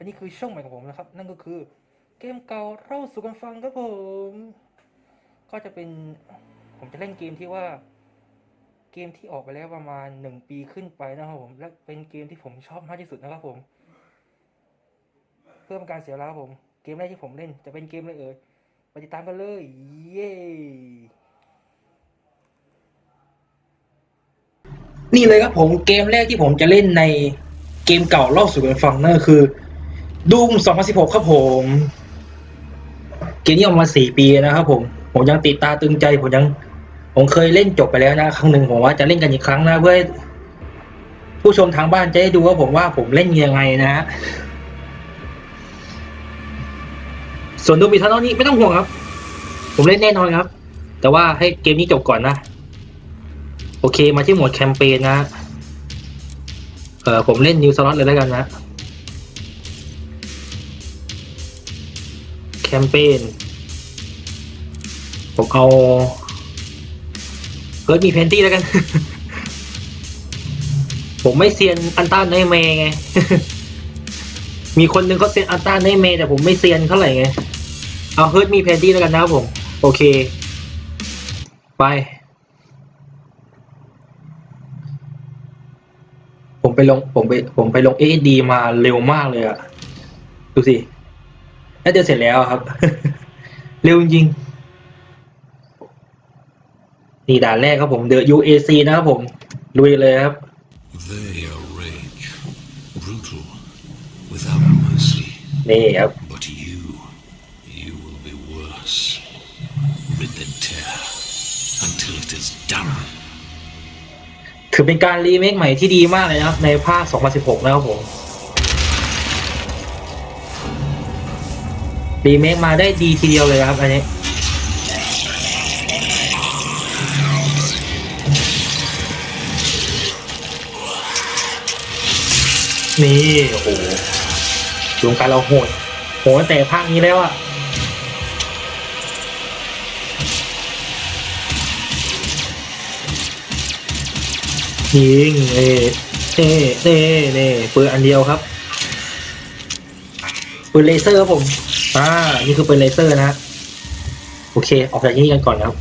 อันนี้คือช่องใหม่ของผมนะครับ นั่นก็คือเกมเก่าเล่าสู่กันฟังครับผม ก็จะเป็นผมจะเล่นเกมที่ว่า เกมที่ออกไปแล้วประมาณหนึ่งปีขึ้นไปนะครับผม และเป็นเกมที่ผมชอบมากที่สุดนะครับผม เพื่อเป็นการเสียเวลาครับผม เกมแรกที่ผมเล่นจะเป็นเกมอะไรเอ่ยไปติดตามกันเลย เย้นี่เลยครับผมเกมแรกที่ผมจะเล่นในเกมเก่าเล่าสู่กันฟังนั่นก็คือ ดูม2016 ครับผม เกมนี้ออกมาสี่ปีนะครับผม ผมยังติดตาตึงใจ ผมยัง ผมเคยเล่นจบไปแล้วนะ ครั้งหนึ่งผมว่าจะเล่นกันอีกครั้งนะเพื่อผู้ชมทางบ้านจะได้ดูว่าผมว่าผมเล่นยังไงนะฮะ ส่วนดูมิทานอลนี่ไม่ต้องห่วงครับ ผมเล่นแน่นอนครับ แต่ว่าให้เกมนี้จบก่อนนะ โอเคมาที่หมดแคมเปญนะ เออผมเล่นนิวสล็อตเลยแล้วกันนะ แคมเปญผมเอาเกิดมีเพนตี้แล้วกัน ผมไม่เซียนอันต้านในเมย์ไง มีคนหนึงเขาเซียนอันต้านในเมย์แต่ผมไม่เซียนเท่าไหร่ไง เอาเฮิร์ตมีเพนตี้แล้วกันนะครับผม โอเค ไป ผมไปลงผมไปผมไปลงเอดีมาเร็วมากเลยอะดูสิ น่าจะเสร็จแล้วครับ เร็วจริงๆนี่ด่านแรกครับผมเดอะ UAC นะครับผมลุยเลยครับ They are rage, brutal, without mercy. นี่ครับ But you, you will be worse. Rip and tear until it is done. ถือเป็นการรีเมคใหม่ที่ดีมากเลยนะครับ ในภาค 2016 นะครับผม รีเมคมาได้ดีทีเดียวเลยครับ อันนี้นี่โอ้โหดวงการเราโหดโหดแต่ภาคนี้แล้วอะยิงเอเน่เน่เน่ปืนอันเดียวครับปืนเลเซอร์ครับผม อ่า นี่คือปืนเลเซอร์นะฮะ โอเค ออกจากที่นี่กันก่อนนะครับ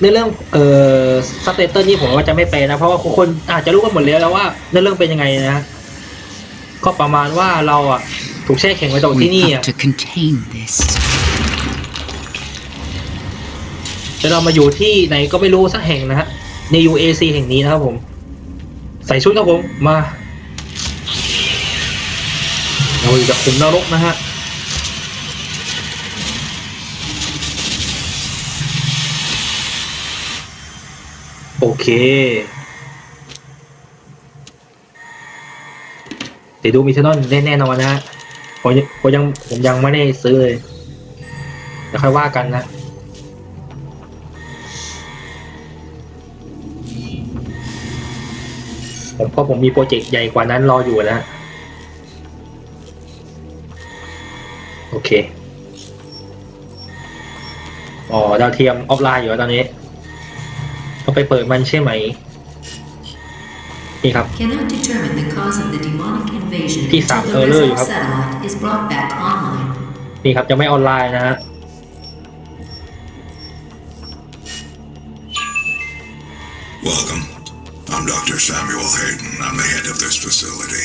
ในเรื่อง เอ่อซับไตเติลนี่ผมว่าจะไม่แปลนะ เพราะว่าคนอาจจะรู้กันหมดแล้วแล้วว่าในเรื่องเป็นยังไงนะฮะก็ประมาณว่าเราอะ ถูกแช่แข็งไว้ตรงที่ We นี่อะ have to contain this. จะเรามาอยู่ที่ไหนก็ไม่รู้สักแห่งนะฮะ ใน UAC แห่งนี้นะครับผม ใส่ชุดครับผมมาเราอยู่กับขุมนรกนะฮะโอเคเดี๋ยวดูมิเทนอนแน่แน่นอนนะฮะผมยังผมยังผมยังไม่ได้ซื้อเลยเดี๋ยวค่อยว่ากันนะ ผมเพราะผมมีโปรเจกต์ใหญ่กว่านั้นรออยู่นะโอเค อ๋อดาวเทียมออฟไลน์อยู่แล้วตอนนี้ต้องไปเปิดมันใช่ไหม นี่ครับ Cannot determine the cause of the demonic invasion ที่ until สาม the เออร์เลอร์อยู่ Result ครับ satellite is brought back online. นี่ครับจะไม่ออนไลน์นะฮะ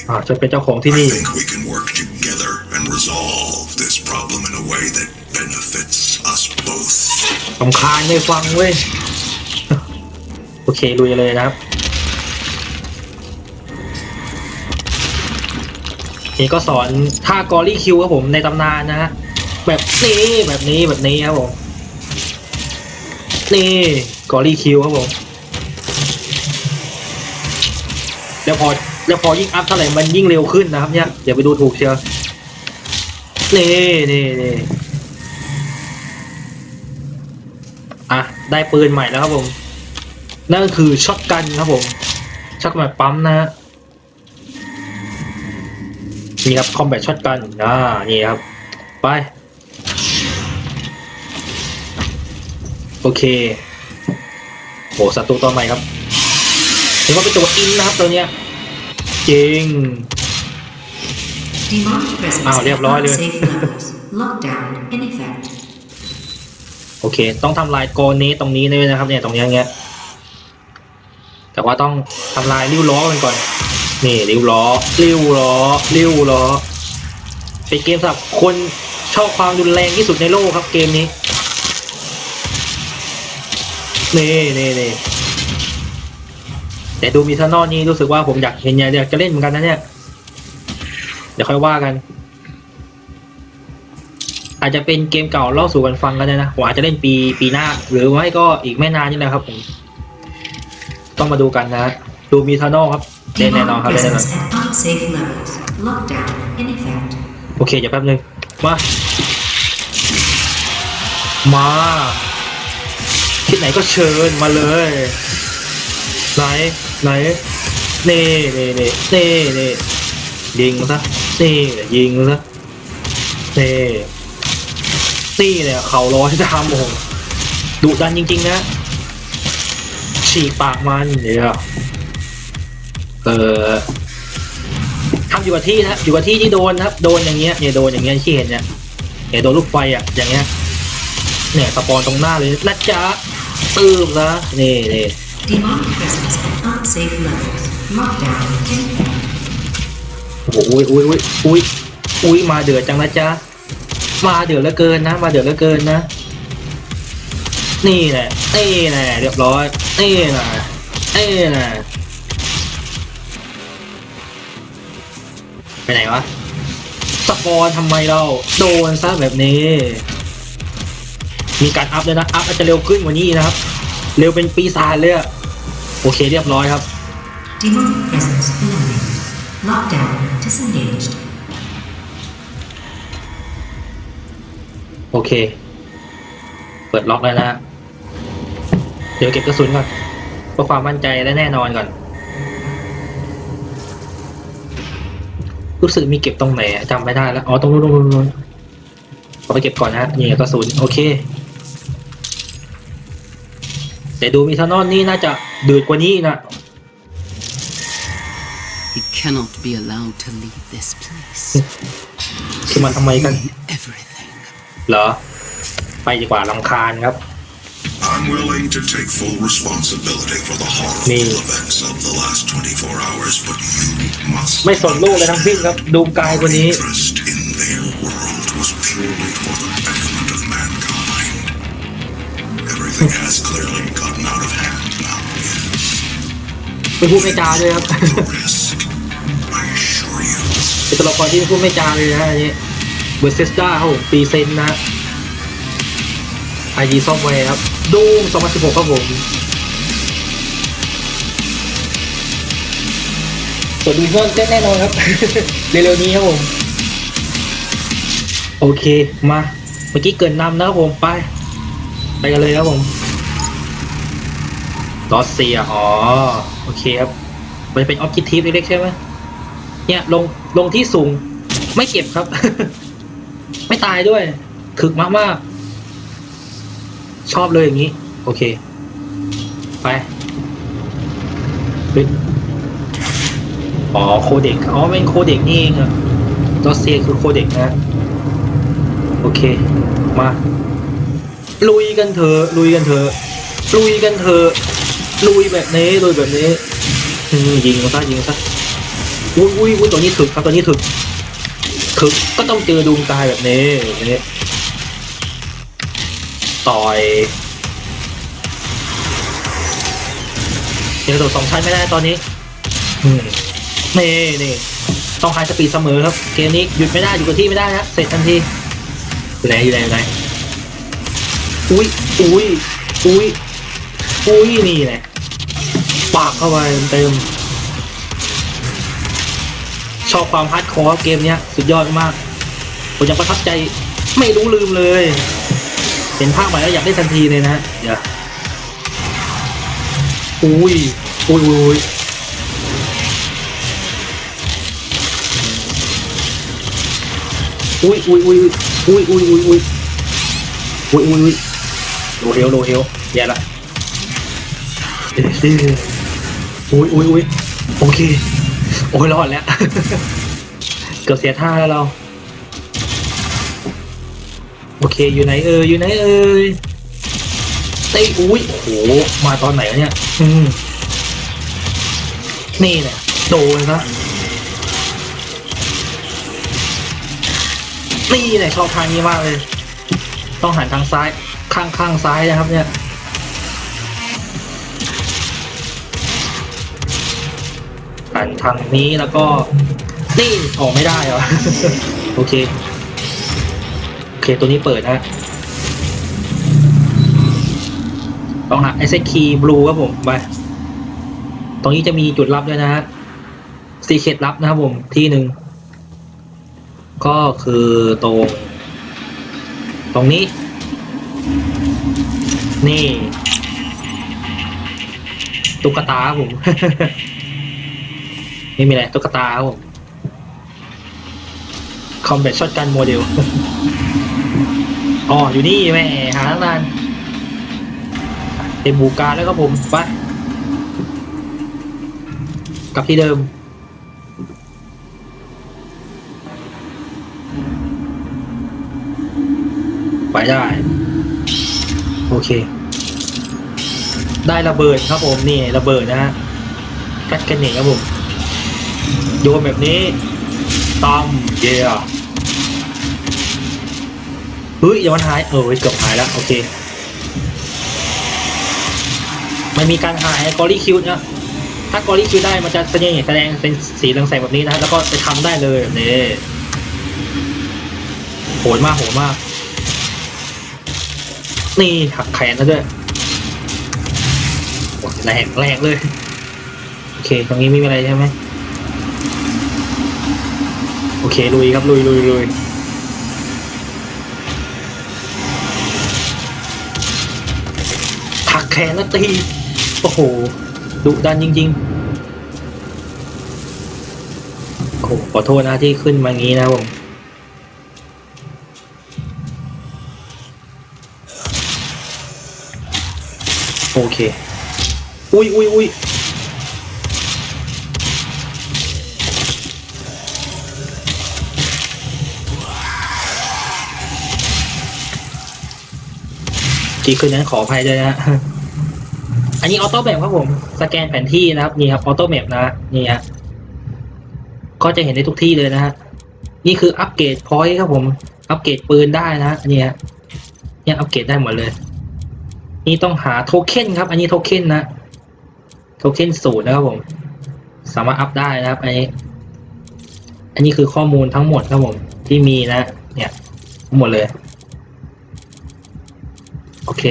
อ่าจะเป็นเจ้าของที่ I นี่ think we can work together and resolve this problem in a way that benefits us both. สำคาญไม่ฟังเว้ย โอเคลุยเลยนะครับ นี่ก็สอนท่ากอรี่คิวครับผมในตำนานนะฮะแบบนี้แบบนี้แบบนี้ครับผมนี่กอรี่คิวครับผมแล้วพอ แล้วพอยิ่งอัพเท่าไหร่มันยิ่งเร็วขึ้นนะครับเนี่ยอย่าไปดูถูกเชียวนี่นี่นี่อะได้ปืนใหม่แล้วครับผม นั่นคือช็อตกันครับผมช็อตแบบปั๊มนะฮะนี่ครับคอมแบทช็อตกันอ่านี่ครับ ไป โอเคโหศัตรูตัวใหม่ครับเห็นว่าเป็นตัวอินนะครับตัวเนี้ย จริง Demonic presence Ah, at liệp loi luôn. unsafe levels. Lockdown in effect. โอเค ต้องทำลายโกเนสตรงนี้ด้วยนะครับ เนี่ยตรงเนี้ยเงี้ย แต่ว่าต้องทำลายริ้วล้อมันก่อน นี่ริ้วล้อริ้วล้อริ้วล้อเป็นเกมสำหรับคนชอบความรุนแรงที่สุดในโลกครับเกมนี้ นี่นี่นี่ แต่ดูมีทานอนนี่รู้สึกว่าผมอยากเห็นอยากจะเล่นเหมือนกันนะเนี่ย เดี๋ยวค่อยว่ากัน อาจจะเป็นเกมเก่าเล่าสู่กันฟังก็ได้นะผมอาจจะเล่นปีปีหน้า หรือไม่ก็อีกไม่นานนี่แหละครับผม ต้องมาดูกันนะดูมีทานอครับเล่นแน่นอน Demonic ครับเล่นแน่นอน presence at unsafe levels. Lockdown in effect. โอเคเดี๋ยวแป๊บนึงมามาที่ไหนก็เชิญมาเลย ไหน ไหนนี่นี่นี่นี่นี่ยิงซะนี่ยิงซะนี่นี่เนี่ยเขาร้อยจะทำโอ้โหดุดันจริง ๆ นะฉีกปากมันเดี๋ยวเออทำอยู่กับที่นะอยู่กับที่ที่โดนนะครับ โดนอย่างเงี้ยเนี่ยโดนอย่างเงี้ยที่เห็นเนี่ยเนี่ยโดนลูกไฟอะอย่างเงี้ยเนี่ยสปอนตรงหน้าเลยนะจ๊ะตืมนะนี่นี่ Demonic presence at unsafe levels. Lockdown โอ้โหอุ้ยอุ้ยอุ้ยอุ้ยอุ้ยมาเดือดจังนะจ๊ะ มาเดือดเหลือเกินนะ มาเดือดเหลือเกินนะ นี่แหละนี่แหละเรียบร้อย นี่แหละนี่แหละไปไหนวะสปอนทำไมเราโดนซะแบบนี้ มีการอัพเลยนะ อัพอาจจะเร็วขึ้นกว่านี้นะครับ เร็วเป็นปีศาจเลยอะโอเคเรียบร้อยครับ Demonic presence eliminated. Lockdown disengaged. โอเค เปิดล็อกแล้วนะ เดี๋ยวเก็บกระสุนก่อนเพื่อความมั่นใจและแน่นอนก่อน รู้สึกมีเก็บตรงไหนอะจำไม่ได้แล้ว อ๋อ ตรงนู้นตรงนู้นตรงนู้นเอาไปเก็บก่อนนะนี่กระสุน โอเค แต่ดูมีทานอนนี่น่าจะดืดกว่านี้อีกนะ He cannot be allowed to leave this place. คือมันทำไมกัน Everything. เหรอ ไปดีกว่าลำคาญครับ I'm willing to take full responsibility for the horrible Me. events of the last 24 hours, but you must ไม่สนโลกเลยทั้งสิ้นครับ ดูกายกว่านี้ interest in their world was purely for Everything has clearly gotten out of hand now, yes. ไม่พูดไม่จาด้วยครับ The risk, I assure you. เป็นตัวละครที่ไม่พูดไม่จาเลยนะอันนี้เบอร์เซสด้าครับผมปีเซนนะไอจีซอฟต์แวร์ครับดูม2016ครับผมส่วนดูเพิ่มเต้นแน่นอนครับ เร็วๆนี้ครับผม โอเคมา เมื่อกี้เกินนำนะครับผมไป ไปกันเลยครับผมรอสเซียอ๋อ โอเคครับมันเป็นออบจิทีฟเล็กๆใช่ไหมเนี่ยลงลงที่สูง ไม่เก็บครับ ไม่ตายด้วยถึกมากมากๆชอบเลยอย่างนี้ โอเค ไปเฮ้ยอ๋อโคเด็กอ๋อเป็นโคเด็กนี่เองอะรอสเซียคือโคเด็กนะ โอเค มา ลุยกันเถอะลุยกันเถอะลุยกันเถอะลุยแบบนี้ลุยแบบนี้ยิงมาซะยิงมาซะอุ้ยอุ้ยอุ้ยตัวนี้ถึกครับตัวนี้ถึกถึกก็ต้องเจอดวงตายแบบนี้แบบนี้ต่อยยังกระโดดสองชั้นไม่ได้ตอนนี้นี่นี่ต้องไฮสปีดเสมอครับ เกมนี้หยุดไม่ได้อยู่กับที่ไม่ได้นะเสร็จทันทีอยู่ไหนอยู่ไหนอยู่ไหน อุ้ยอุ้ยอุ้ยอุ้ยนี่แหละปากเข้าไปเต็มชอบความฮาร์ดคอร์เกมเนี้ย สุดยอดมาก ผมยังประทับใจไม่รู้ลืมเลย เห็นภาคใหม่แล้วอยากได้ทันทีเลยนะฮะเดี๋ยวอุ้ยอุ้ยอุ้ยอุ้ยอุ้ยอุ้ยอุ้ยอุ้ยอุ้ยอุ้ยอุ้ยอุ้ยอุ้ย โลเฮลโลเฮลแย่ละเอ๊ะอุ้ยอุ้ยอุ้ยโอเค โอ้ยรอดแล้ว เกือบเสียท่าแล้วเรา โอเคอยู่ไหนเอ่ยอยู่ไหนเอ่ยเต้อุ้ยโอ้โหมาตอนไหนเนี่ย อืมนี่แหละโดนนะนี่แหละชอบทางนี้มากเลย ต้องหันทางซ้าย ข้างข้างซ้ายนะครับเนี่ยหันทางนี้แล้วก็นี่ออกไม่ได้เหรอ โอเค โอเค ตัวนี้เปิดนะต้องหาไอเซคีบลูครับผมไป ตรงนี้จะมีจุดลับด้วยนะฮะซีเคดลับนะครับผมที่หนึ่ง ก็คือตรง ตรงนี้ นี่ ตุ๊กตาผมไม่มีอะไร ตุ๊กตาผมคอมแบทช็อตกันโมเดล อ๋อ อยู่นี่แม่หาตั้งนานเต็มบูการแล้วครับผมไปกลับที่เดิม ไปได้ โอเค ได้ระเบิดครับผมนี่ระเบิดนะฮะแคทกันเนตครับผมโยนแบบนี้ตอมเย่เฮ้ยอย่ามันหายเออเกือบหายแล้วโอเคมันมีการหายกอรี่คิวนะถ้ากอรี่คิวได้มันจะแสดงแสดงเป็นสีเรืองแสงแบบนี้นะแล้วก็จะทำได้เลยแบบนี่โหดมากโหดมาก นี่หักแขนแล้วด้วยแรงแรงเลย โอเค ตรงนี้ไม่มีอะไรใช่ไหมโอเค ลุยครับ ลุยลุยลุยหักแขนแล้วตี โอ้โห ดุดันจริง ๆ โอ้โห ขอโทษนะที่ขึ้นมางี้นะผม โอเค อุ้ยอุ้ยอุ้ยที่คืนนั้นขออภัยด้วยนะฮะอันนี้ออโต้แมปครับผม สแกนแผนที่นะครับ นี่ครับออโต้แมปนะนี่ฮะก็จะเห็นได้ทุกที่เลยนะฮะนี่คืออัปเกรดพอยต์ครับผม อัปเกรดปืนได้นะฮะนี่ฮะเนี่ยอัปเกรดได้หมดเลย นี่ต้องหาโทเค็นครับ อันนี้โทเค็นนะโทเค็นสูตรนะครับผม สามารถอัพได้นะครับอันนี้ อันนี้คือข้อมูลทั้งหมดครับผมที่มีนะ เนี่ยทั้งหมดเลย โอเค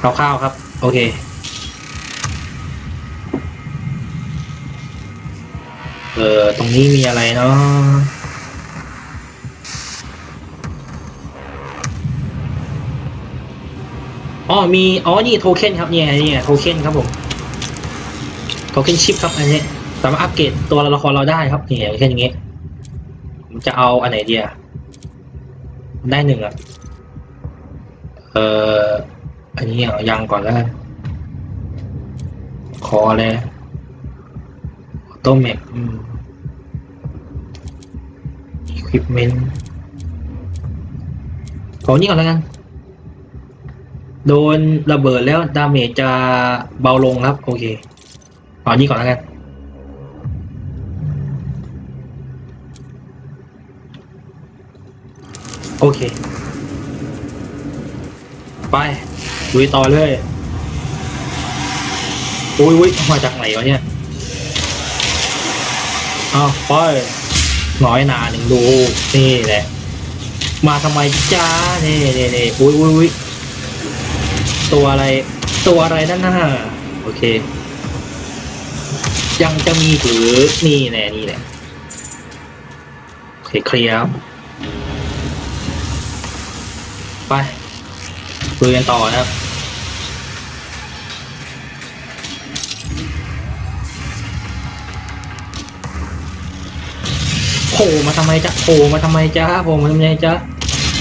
คร่าวๆครับ โอเคเออตรงนี้มีอะไรเนาะ อ๋อมีอ๋อนี่โทเค็นครับเนี่ยนี่โทเค็นครับผมโทเค็นชิปครับอันนี้สามารถอัปเกรดตัวละครเราได้ครับนี่ยเช่นอย่างเงี้ยผมจะเอาอันไหนดีอะได้หนึ่งอะเอ่ออันนี้เอายังก่อนแล้วกันขอเลยออโตเมกอืม equipment ขอนี้ก่อนแล้วกัน โดนระเบิดแล้วดาเมจจะเบาลงครับ โอเคเอานี้ก่อนแล้วกัน โอเค ไปลุยต่อเลยอุ้ยอุ้ยมาจากไหนวะเนี่ยอ้าวไปน้อยหนาหนึ่งดู นี่แหละ มาทำไมจ้า นี่นี่นี่อุ้ยอุ้ยอุ้ย ตัวอะไร ตัวอะไรนั่นน่ะโอเค ยังจะมีหรือนี่แน่นี่แหละโอเคเคลียร์ไปคุยกันต่อนะครับโผล่มาทำไมจ๊ะโผล่มาทำไมจ๊ะโผล่มาทำไมจ๊ะ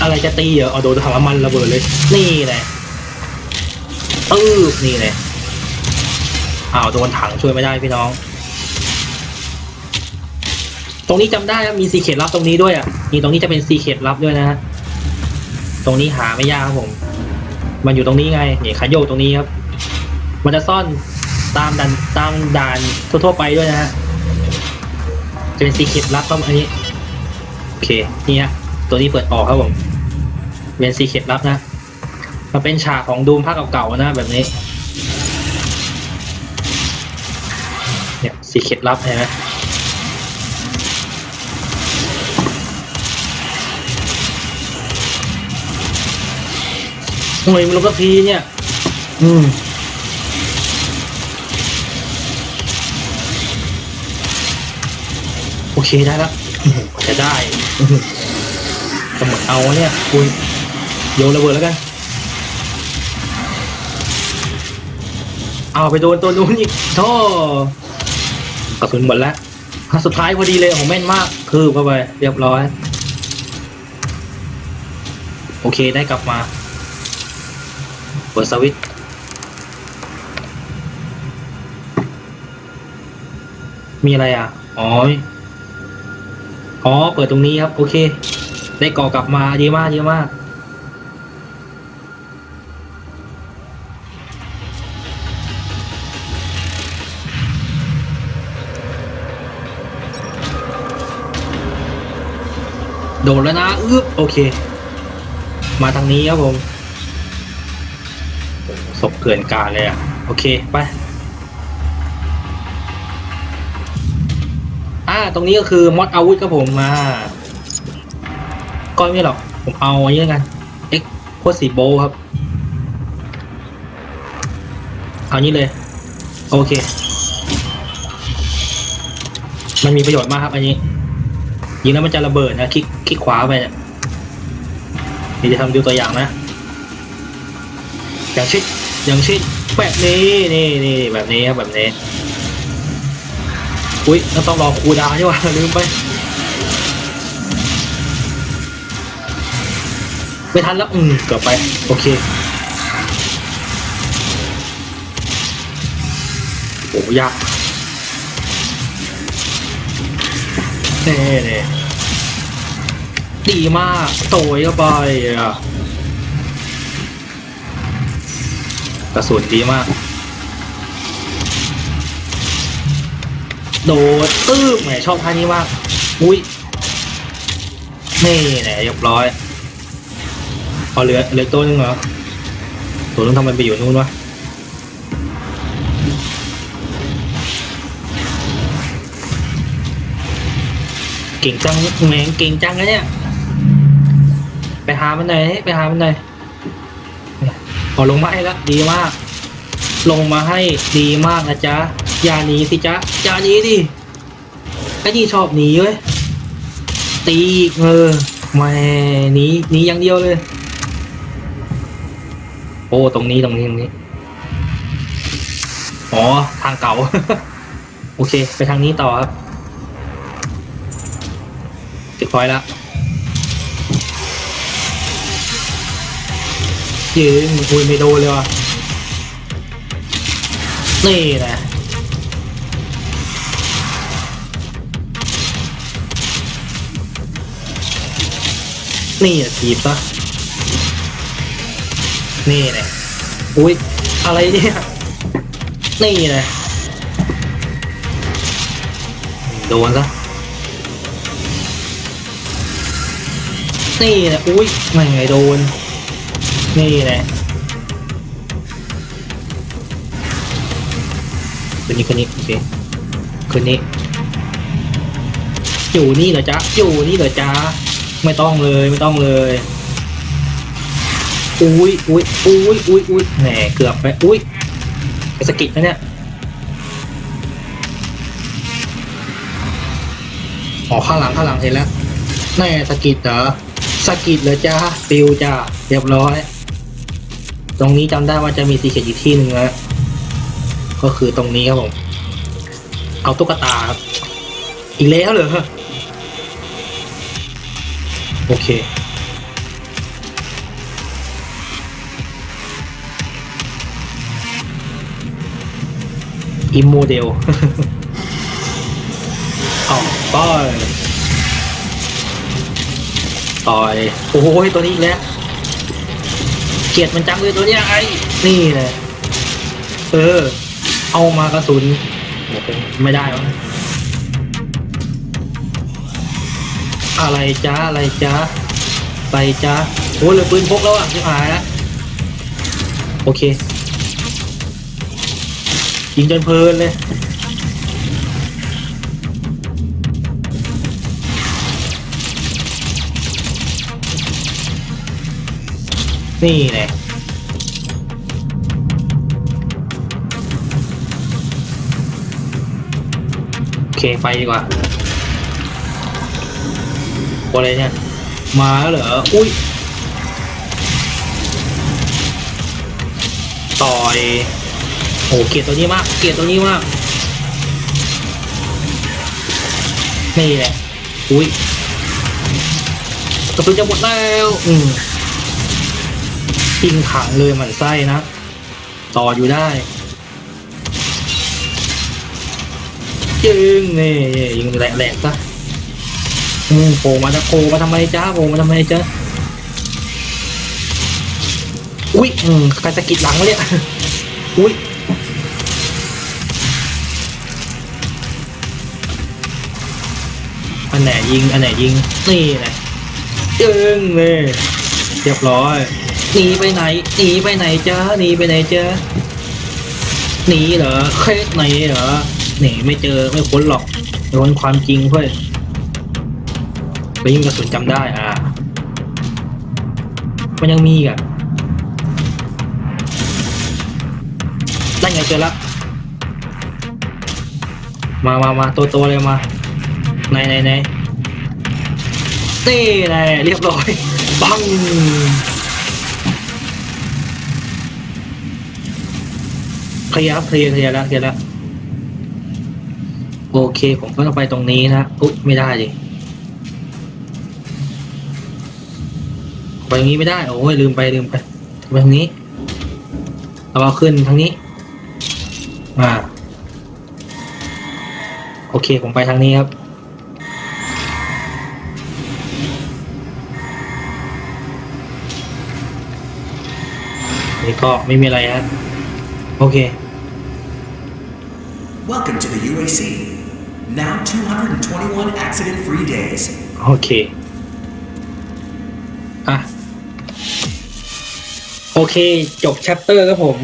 อะไรจะตีเหรอเอาโดนถังน้ำมันระเบิดเลย นี่แหละ ปื๊บนี่แหละอ้าวโดนถังช่วยไม่ได้พี่น้อง ตรงนี้จำได้ครับมีซีเคตลับตรงนี้ด้วยอะนี่ตรงนี้จะเป็นซีเคตลับด้วยนะฮะตรงนี้หาไม่ยากครับผม มันอยู่ตรงนี้ไงนี่ขาโยกตรงนี้ครับ มันจะซ่อนตามด่านตามด่านทั่ว ๆ ไปด้วยนะฮะจะเป็นซีเคตลับครับอันนี้โอเคนี่ฮะตัวนี้เปิดออกครับผมเป็นซีเคตลับนะ มันเป็นฉากของดูมภาคเก่าๆนะแบบนี้ เนี่ยซีเคตลับเห็นไหมทำไมมันลงสักทีเนี่ย อืมโอเคได้แล้วอื้อหือกว่าจะได้อื้อหือจะหมดเอาเนี่ยคุณโยนระเบิดแล้วกัน เอาไปโดนตัวนู้นอีกโธ่กระสุนหมดแล้วสุดท้ายพอดีเลยของแม่นมาก คือเข้าไปเรียบร้อย โอเคได้กลับมาเปิดสวิตมีอะไรอะ อ๋อ อ๋อ เปิดตรงนี้ครับ โอเค ได้ก่อกลับมาดีมากดีมาก โดแล้วนะอึ๊บโอเค มาทางนี้ครับผมศพเกลื่อนกาเลยอะ โอเค ไป อ่า ตรงนี้ก็คือมอดอาวุธครับผมมาก็ไม่หรอก ผมเอาอันนี้แล้วกันเอ็กโคสีโบครับ เอานี้เลย โอเค มันมีประโยชน์มากครับอันนี้ ยิงแล้วมันจะระเบิดนะคลิกคลิกขวาไปเนี่ยเดี๋ยวจะทำดูตัวอย่างนะอย่างช่นอย่างช่นแบบนี้นี่นี่แบบนี้ครับแบบนี้อุ้ยเราต้องรอครูดาวใช่ป่ะลืมไปไม่ทันแล้วอืมเกือบไปโอเคโอ้ยาก เน่เน่ดีมากโตยเข้าไปอะกระสุนดีมาก โดดตื้มแหมชอบท่านี้มาก อุ้ยนี่แหละเรียบร้อย เอาเหลือเหลือตัวนึงเหรอ ตัวนึงทำไมไปอยู่นู่นวะ เก่งจังแหมงเก่งจังนะเนี่ย ไปหามันหน่อยไปหามันหน่อยเนี่ยพอลงมาให้แล้วดีมาก ลงมาให้ดีมากนะจ๊ะอย่าหนีสิจ๊ะอย่าหนีดิไอ้นี่ชอบหนีเว้ยตีอีกเออแม่หนีหนีอย่างเดียวเลย โอ้ตรงนี้ตรงนี้ตรงนี้อ๋อทางเก่า โอเค ไปทางนี้ต่อครับ ติดพอยต์ล้วยืนอุ้ยไม่โดนเลยวะนี่แหละนี่อะทีบซะนี่แหละอุ้ยอะไรเนี่ยนี่แหละโดนซะ นี่แหละอุ้ยไม่ไงโดน นี่แหละคนนี้คนนี้โอเคคนนี้ อยู่นี่เหรอจ๊ะอยู่นี่เหรอจ๊ะไม่ต้องเลยไม่ต้องเลยอุ้ยอุ้ยอุ้ยอุ้ยอุ้ยแหมเกือบไปอุ้ยไปสกิดนะเนี่ยอ๋อข้างหลังข้างหลังเห็นแล้วแน่สกิดเหรอ สกิดเหรอจ้าปิวจ้าเรียบร้อย ตรงนี้จำได้ว่าจะมีสีเขียดอีกที่หนึ่งแล้วก็คือตรงนี้ครับผม เอาตุ๊กตาครับ อีกแล้วเหรอโอเคอิมโมเดลเอาต่อ ต่อยโอ้โหตัวนี้อีกแล้วเกลียดมันจังเลยตัวเนี้ยไอ้นี่แหละเออ เอามากระสุนโอ้โหไม่ได้วะอะไรจ้าอะไรจ้าไปจ้าโอ้เลือปืนพกแล้วอะชิบหายแล้วโอเคยิงจนเพลินเลย นี่แหละโอเคไปดีกว่าอะไรเนี่ยมาแล้วเหรอ อุ้ย ต่อย โอ้เกลียดตัวนี้มาก เกลียดตัวนี้มาก นี่แหละ อุ้ยกระสุนจะหมดแล้ว อืม ยิงขังเลยหมันไส้นะ ต่ออยู่ได้ยิงนี่ยิงแหลกๆซะอืมโผล่มาจะโผล่มาทำไมจ้าโผล่มาทำไมจ้าอุ้ยอืมใครสะกิดหลังวะเนี่ยอุ้ยอันไหนยิงอันไหนยิงนี่แหละยิงเลยเรียบร้อย หนีไปไหนหนีไปไหนจ้าหนีไปไหนจ้าหนีเหรอเคสไหนเหรอหนีไม่เจอไม่พ้นหรอกไม่พ้นความจริงเพื่อนไปยิงกระสุนจำได้อ่ามันยังมีอะได้ไงเจอละมามามาตัวตัวเลยมาไหนไหนไหนนี่แหละเรียบร้อยปัง เคลียร์ครับเคลียร์เคลียร์แล้วเคลียร์แล้วโอเคผมก็ต้องไปตรงนี้นะอุ๊ยไม่ได้ดิไปตรงนี้ไม่ได้ โอ้ยลืมไปลืมไปไปทางนี้เราเอาขึ้นทางนี้อ่าโอเคผมไปทางนี้ครับนี่ก็ไม่มีอะไรครับ โอเค Welcome to the UAC. Now 221 accident-free days. โอเค อะ โอเค จบแชปเตอร์ครับผม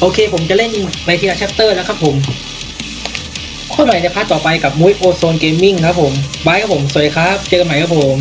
โอเค ผมจะเล่นไปทีละแชปเตอร์แล้วครับผมข้อหน่อยในพาร์ทต่อไปกับมุ้ยโอโซนเกมมิ่งครับผม บายครับผม สวัสดีครับ เจอกันใหม่ครับผม